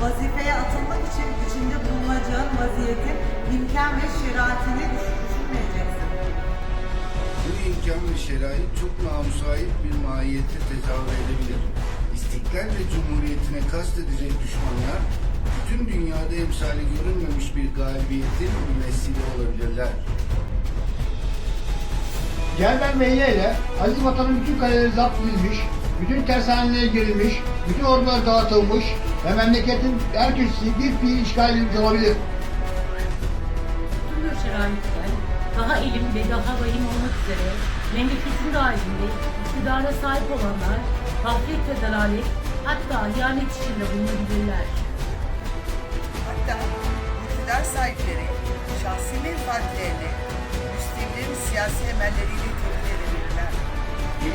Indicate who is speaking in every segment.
Speaker 1: vazifeye atılmak için içinde bulunacağın vaziyetin imkan ve şeraitini düş- düşünmeyeceksin.
Speaker 2: Bu imkan ve şerait çok namusait bir mahiyette tezahür edebilir. İstiklal ve Cumhuriyetine kastedecek düşmanlar, bütün dünyada emsali görülmemiş bir galibiyetin mümessili olabilirler.
Speaker 3: Celben ve ile Aziz Vatan'ın bütün kaleleri zapt edilmiş, bütün tersanelere girilmiş, bütün ordular dağıtılmış ve memleketin her köşesi bir fiil işgal edilmiş olabilir.
Speaker 4: Tüm bu şeraitten daha ilim ve daha vahim olmak üzere memleketin dahilinde iktidara sahip olanlar gaflet ve dalalet hatta ihanet içinde bulunabilirler.
Speaker 5: Hatta iktidar sahipleri şahsi menfaatlerini müslimlerin siyasi emelleriyle tehdit.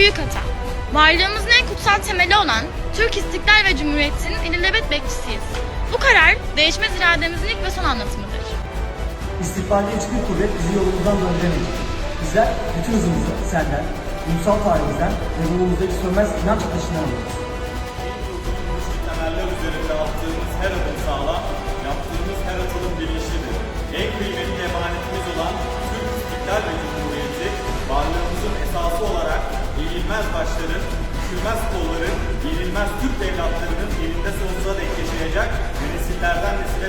Speaker 6: Büyük ata! Varlığımızın en kutsal temeli olan Türk İstiklal ve Cumhuriyeti'nin ilelebet bekçisiyiz. Bu karar değişmez irademizin ilk ve son anlatımıdır.
Speaker 7: İstikbalde hiçbir kuvvet bizi yolumuzdan döndüremeyecek. Bizler bütün hızımızı senden, ulusal tarihimizden ve ruhumuzdaki sönmez inanç ateşinden alıyoruz.
Speaker 8: temeller üzerinde attığımız her adım sağlam, yaptığımız her atılım bilinçlidir. En kıymetli emanetimiz olan Türk İstiklal ve eğilmez başların, düşülmez kolların, yenilmez Türk evlatlarının elinde sonsuza dek yaşayacak ve nesillerden nesile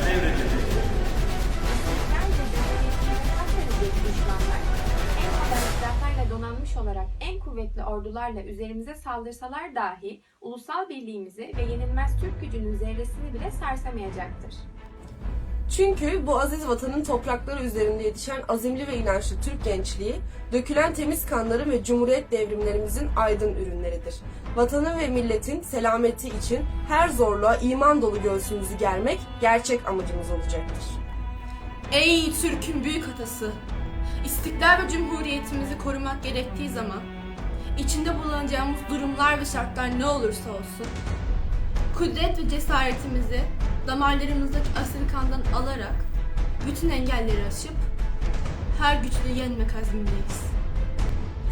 Speaker 9: silahlarla donanmış olarak en kuvvetli ordularla üzerimize saldırsalar dahi ulusal birliğimizi ve yenilmez Türk gücünün zerresini bile sarsamayacaktır.
Speaker 10: Çünkü bu aziz vatanın toprakları üzerinde yetişen azimli ve inançlı Türk gençliği, dökülen temiz kanları ve cumhuriyet devrimlerimizin aydın ürünleridir. Vatanın ve milletin selameti için her zorluğa iman dolu göğsümüzü germek gerçek amacımız olacaktır.
Speaker 6: Ey Türk'ün büyük atası! İstiklal ve Cumhuriyetimizi korumak gerektiği zaman, içinde bulunacağımız durumlar ve şartlar ne olursa olsun, kudret ve cesaretimizi damarlarımızdaki asil kandan alarak bütün engelleri aşıp her güçlüğü yenmek azmindeyiz.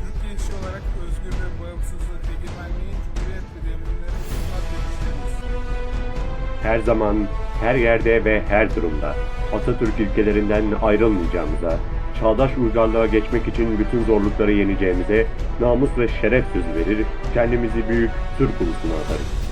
Speaker 8: Türk gençliği olarak özgür ve bağımsızlık, egemenliğin, cumhuriyet ve
Speaker 11: Her zaman, her yerde ve her durumda Atatürk ilkelerinden ayrılmayacağımıza, çağdaş uygarlığa geçmek için bütün zorlukları yeneceğimize namus ve şeref sözü verir, kendimizi büyük Türk ulusuna adarız.